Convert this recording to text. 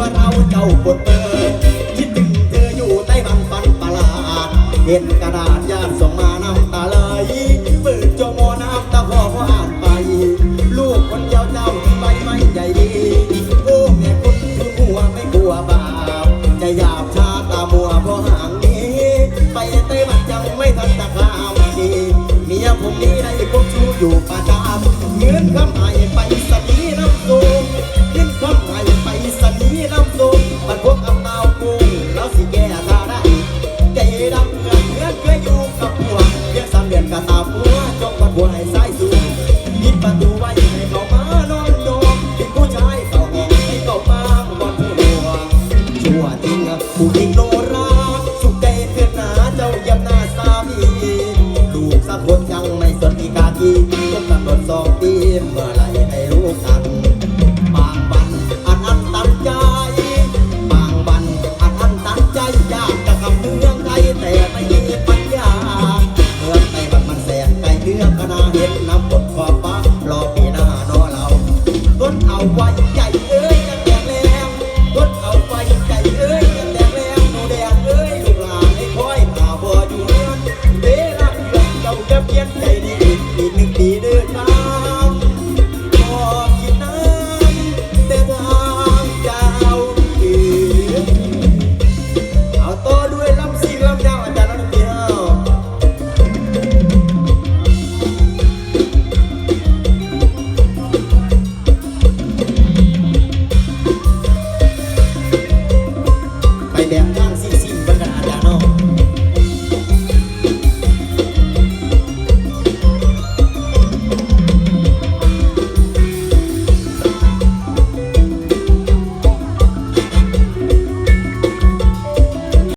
ตัวเราเจ้าปวดเปิดคิดถึงเธออยู่ใต้บังฟันประหลาดเห็นกระดาษญาติส่งมาน้ำตาไหลเปิดจมอน้ำตาคอพออ่านไป ลูกคนเดียวเจ้าไปไม่ใจดี โอ้แม่คุณคือหัวไม่กลัวบาปใจหยาบชาตามัวเพราะห่างนี้ ไปไต้หวันยังไม่ทันตะข้าวดีเมียผมนี้ได้พบชู้อยู่ประจำยืนคำไห้ไป ตัวจริงผู้หญิงโนรักสุขใจเพื่อนหาเจ้าเยี่ยหน้าสามีลูกสะกดยังไม่สนดีกากีก็กำหนดสองปีเมื่อไรให้รู้กันบางบันอันอันตันใจ บางบันอันอันตันใจยากจะทำเมืองไทยแต่ไม่มีปัญญาเมืองไทยมันมันแสนไกเนื้องคณะเห็ดน้ำปดฟ้า